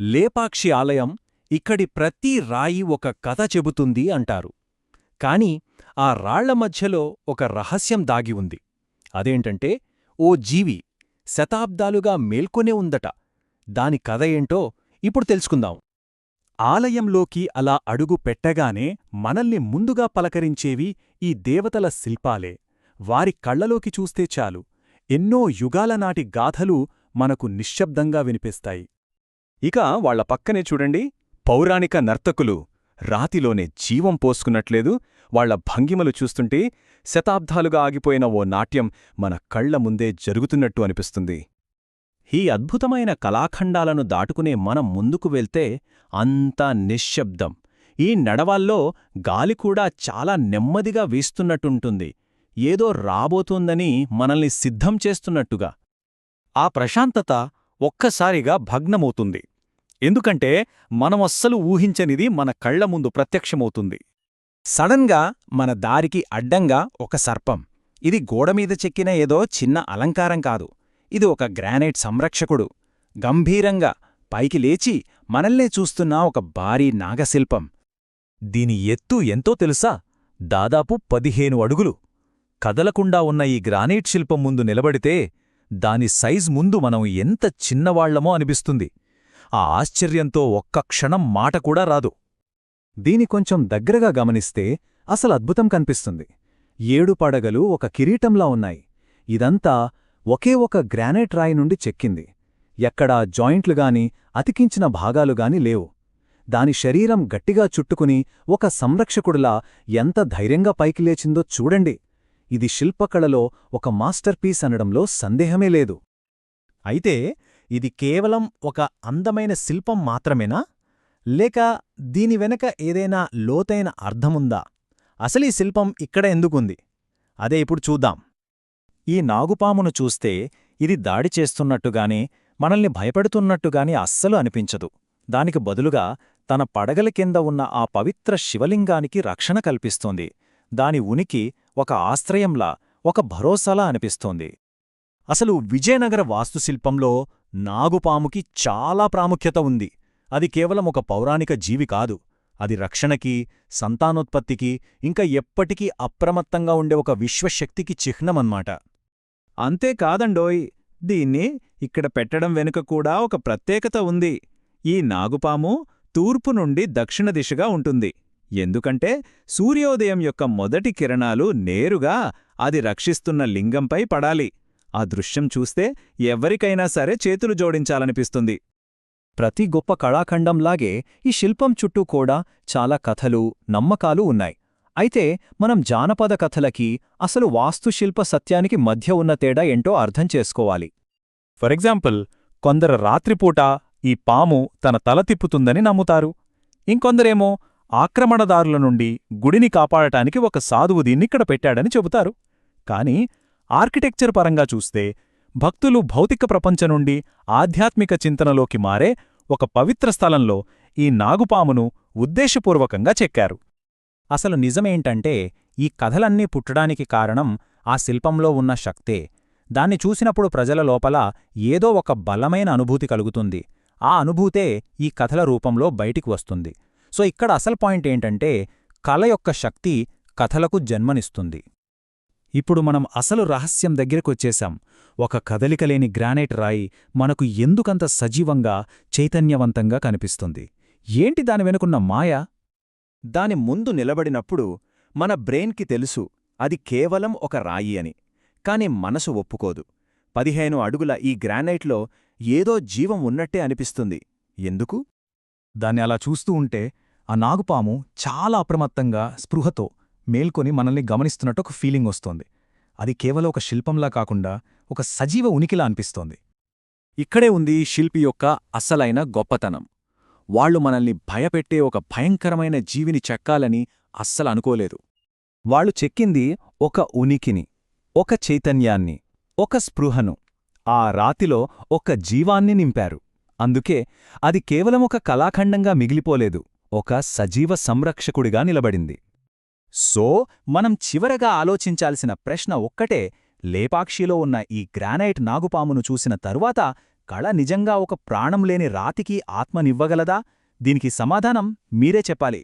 లేపాక్షి ఆలయం ఇక్కడి ప్రతి రాయి ఒక కథ చెబుతుంది అంటారు. కాని ఆ రాళ్ళ మధ్యలో ఒక రహస్యం దాగి ఉంది. అదేంటంటే ఓ జీవి శతాబ్దాలుగా మేల్కొనే ఉందట. దాని కథ ఏంటో ఇప్పుడు తెలుసుకుందాం. ఆలయంలోకి అలా అడుగు పెట్టగానే మనల్ని ముందుగా పలకరించేవి ఈ దేవతల శిల్పాలే. వారి కళ్ళలోకి చూస్తే చాలు. ఎన్నో యుగాల నాటి గాథలు మనకు నిశ్శబ్దంగా వినిపిస్తాయి. ఇక వాళ్ళ పక్కనే చూడండి పౌరాణిక నర్తకులు రాతిలోనే జీవం పోసుకున్నట్లేదు. వాళ్ళ భంగిమలు చూస్తుంటే శతాబ్దాలుగా ఆగిపోయిన ఓ నాట్యం మన కళ్ళ ముందే జరుగుతున్నట్టు అనిపిస్తుంది. ఈ అద్భుతమైన కళాఖండాలను దాటుకునే మనం ముందుకు వెళ్తే అంతా నిశ్శబ్దం. ఈ నడవాల్లో గాలి కూడా చాలా నెమ్మదిగా వీస్తున్నట్టుంటుంది. ఏదో రాబోతోందని మనల్ని సిద్ధం చేస్తున్నట్టుగా. ఆ ప్రశాంతత ఒక్కసారిగా భగ్నమవుతుంది. ఎందుకంటే మనమస్సలు ఊహించనిది మన కళ్ళ ముందు ప్రత్యక్షమవుతుంది. సడన్గా మన దారికి అడ్డంగా ఒక సర్పం. ఇది గోడమీద చెక్కిన ఏదో చిన్న అలంకారం కాదు. ఇది ఒక గ్రానైట్ సంరక్షకుడు. గంభీరంగా పైకి లేచి మనల్నే చూస్తున్న ఒక భారీ నాగశిల్పం. దీని ఎత్తు ఎంతో తెలుసా? దాదాపు పదిహేను అడుగులు. కదలకుండా ఉన్న ఈ గ్రానైట్ శిల్పం ముందు నిలబడితే దాని సైజ్ ముందు మనం ఎంత చిన్నవాళ్ళమో అనిపిస్తుంది. ఆ ఆశ్చర్యంతో ఒక్క క్షణం మాట కూడా రాదు. దీని కొంచెం దగ్గరగా గమనిస్తే అసలు అద్భుతం కనిపిస్తుంది. ఏడు పడగలు ఒక కిరీటంలా ఉన్నాయి. ఇదంతా ఒకే ఒక గ్రానైట్ రాయి నుండి చెక్కింది. ఎక్కడా జాయింట్లుగాని అతికించిన భాగాలుగాని లేవు. దాని శరీరం గట్టిగా చుట్టుకుని ఒక సంరక్షకుడిలా ఎంత ధైర్యంగా పైకి లేచిందో చూడండి. ఇది శిల్పకళలో ఒక మాస్టర్పీస్ అనడంలో సందేహమే లేదు. అయితే ఇది కేవలం ఒక అందమైన శిల్పం మాత్రమేనా? లేక దీని వెనక ఏదైనా లోతైన అర్థముందా? అసలీ శిల్పం ఇక్కడ ఎందుకుంది? అదే ఇప్పుడు చూద్దాం. ఈ నాగుపామును చూస్తే ఇది దాడి చేస్తున్నట్టుగానే మనల్ని భయపెడుతున్నట్టుగాని అస్సలు అనిపించదు. దానికి బదులుగా తన పడగల కింద ఉన్న ఆ పవిత్ర శివలింగానికి రక్షణ కల్పిస్తోంది. దాని ఉనికి ఒక ఆశ్రయంలా ఒక భరోసాలా అనిపిస్తోంది. అసలు విజయనగర వాస్తుశిల్పంలో నాగుపాముకి చాలా ప్రాముఖ్యత ఉంది. అది కేవలం ఒక పౌరాణిక జీవి కాదు. అది రక్షణకి సంతానోత్పత్తికి ఇంకా ఎప్పటికీ అప్రమత్తంగా ఉండే ఒక విశ్వశక్తికి చిహ్నమన్మాట. అంతేకాదండోయ్ దీన్ని ఇక్కడ పెట్టడం వెనుక కూడా ఒక ప్రత్యేకత ఉంది. ఈ నాగుపాము తూర్పు నుండి దక్షిణ దిశగా ఉంటుంది. ఎందుకంటే సూర్యోదయం యొక్క మొదటి కిరణాలు నేరుగా అది రక్షిస్తున్న లింగంపై పడాలి. ఆ దృశ్యం చూస్తే ఎవ్వరికైనా సరే చేతులు జోడించాలనిపిస్తుంది. ప్రతి గొప్ప కళాఖండంలాగే ఈ శిల్పం చుట్టూ కూడా చాలా కథలు నమ్మకాలు ఉన్నాయి. అయితే మనం జానపద కథలకి అసలు వాస్తుశిల్ప సత్యానికి మధ్య ఉన్న తేడా ఏంటో అర్థం చేసుకోవాలి. ఫర్ ఎగ్జాంపుల్ కొందరు రాత్రిపూట ఈ పాము తన తల తిప్పుతుందని నమ్ముతారు. ఇంకొందరేమో ఆక్రమణదారుల నుండి గుడిని కాపాడటానికి ఒక సాధువు దీన్నిక్కడ పెట్టాడని చెబుతారు. కాని ఆర్కిటెక్చర్ పరంగా చూస్తే భక్తులు భౌతిక ప్రపంచం నుండి ఆధ్యాత్మిక చింతనలోకి మారే ఒక పవిత్ర స్థలంలో ఈ నాగుపామును ఉద్దేశపూర్వకంగా చెక్కారు. అసలు నిజమేంటంటే ఈ కథలన్నీ పుట్టడానికి కారణం ఆ శిల్పంలో ఉన్న శక్తే. దాన్ని చూసినప్పుడు ప్రజల లోపల ఏదో ఒక బలమైన అనుభూతి కలుగుతుంది. ఆ అనుభూతే ఈ కథల రూపంలో బయటికి వస్తుంది. సో ఇక్కడ అసలు పాయింట్ ఏంటంటే కళ యొక్క శక్తి కథలకు జన్మనిస్తుంది. ఇప్పుడు మనం అసలు రహస్యం దగ్గరకొచ్చేశాం. ఒక కదలికలేని గ్రానైట్ రాయి మనకు ఎందుకంత సజీవంగా చైతన్యవంతంగా కనిపిస్తుంది? ఏంటి దాని వెనుకున్న మాయ? దాని ముందు నిలబడినప్పుడు మన బ్రెయిన్కి తెలుసు అది కేవలం ఒక రాయి అని. కాని మనసు ఒప్పుకోదు. పదిహేను అడుగుల ఈ గ్రానైట్లో ఏదో జీవం ఉన్నట్టే అనిపిస్తుంది. ఎందుకు? దాన్ని అలా చూస్తూ ఉంటే ఆ నాగుపాము చాలా అప్రమత్తంగా స్పృహతో మేల్కొని మనల్ని గమనిస్తున్నట్టు ఒక ఫీలింగ్ వస్తోంది. అది కేవలం ఒక శిల్పంలా కాకుండా ఒక సజీవ ఉనికిలా అనిపిస్తోంది. ఇక్కడే ఉంది శిల్పి యొక్క అసలైన గొప్పతనం. వాళ్ళు మనల్ని భయపెట్టే ఒక భయంకరమైన జీవిని చెక్కాలని అస్సలు అనుకోలేదు. వాళ్ళు చెక్కింది ఒక ఉనికిని ఒక చైతన్యాన్ని ఒక స్పృహను. ఆ రాతిలో ఒక జీవాన్ని నింపారు. అందుకే అది కేవలం ఒక కళాఖండంగా మిగిలిపోలేదు ఒక సజీవ సంరక్షకుడిగా నిలబడింది. సో మనం చివరగా ఆలోచించాల్సిన ప్రశ్న ఒక్కటే లేపాక్షిలో ఉన్న ఈ గ్రానైట్ నాగుపామును చూసిన తరువాత కళ నిజంగా ఒక ప్రాణం లేని రాతికి ఆత్మనివ్వగలదా? దీనికి సమాధానం మీరే చెప్పాలి.